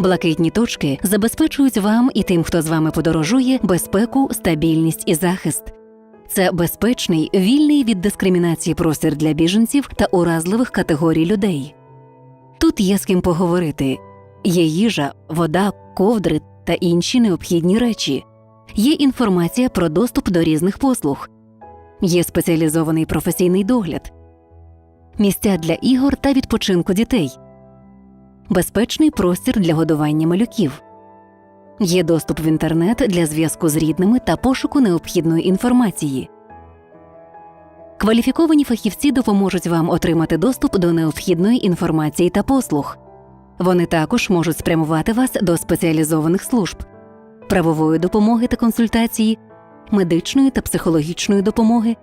Блакитні точки забезпечують вам і тим, хто з вами подорожує, безпеку, стабільність і захист. Це безпечний, вільний від дискримінації простір для біженців та уразливих категорій людей. Тут є з ким поговорити є їжа, вода, ковдри та інші необхідні речі. Є інформація про доступ до різних послуг, є спеціалізований професійний догляд, місця для ігор та відпочинку дітей, безпечний простір для годування малюків. Є доступ в інтернет для зв'язку з рідними та пошуку необхідної інформації. Кваліфіковані фахівці допоможуть вам отримати доступ до необхідної інформації та послуг. Вони також можуть спрямувати вас до спеціалізованих служб, правової допомоги та консультації, медичної та психологічної допомоги,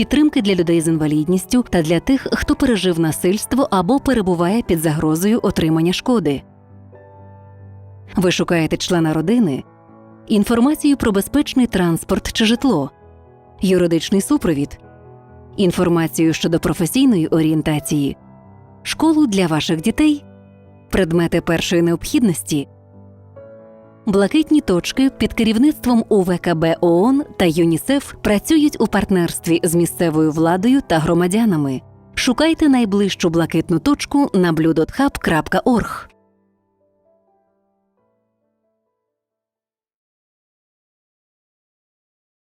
підтримки для людей з інвалідністю та для тих, хто пережив насильство або перебуває під загрозою отримання шкоди. Ви шукаєте члена родини, інформацію про безпечний транспорт чи житло, юридичний супровід, інформацію щодо професійної орієнтації, школу для ваших дітей, предмети першої необхідності. Блакитні точки під керівництвом УВКБ ООН та ЮНІСЕФ працюють у партнерстві з місцевою владою та громадянами. Шукайте найближчу блакитну точку на blue.hub.org.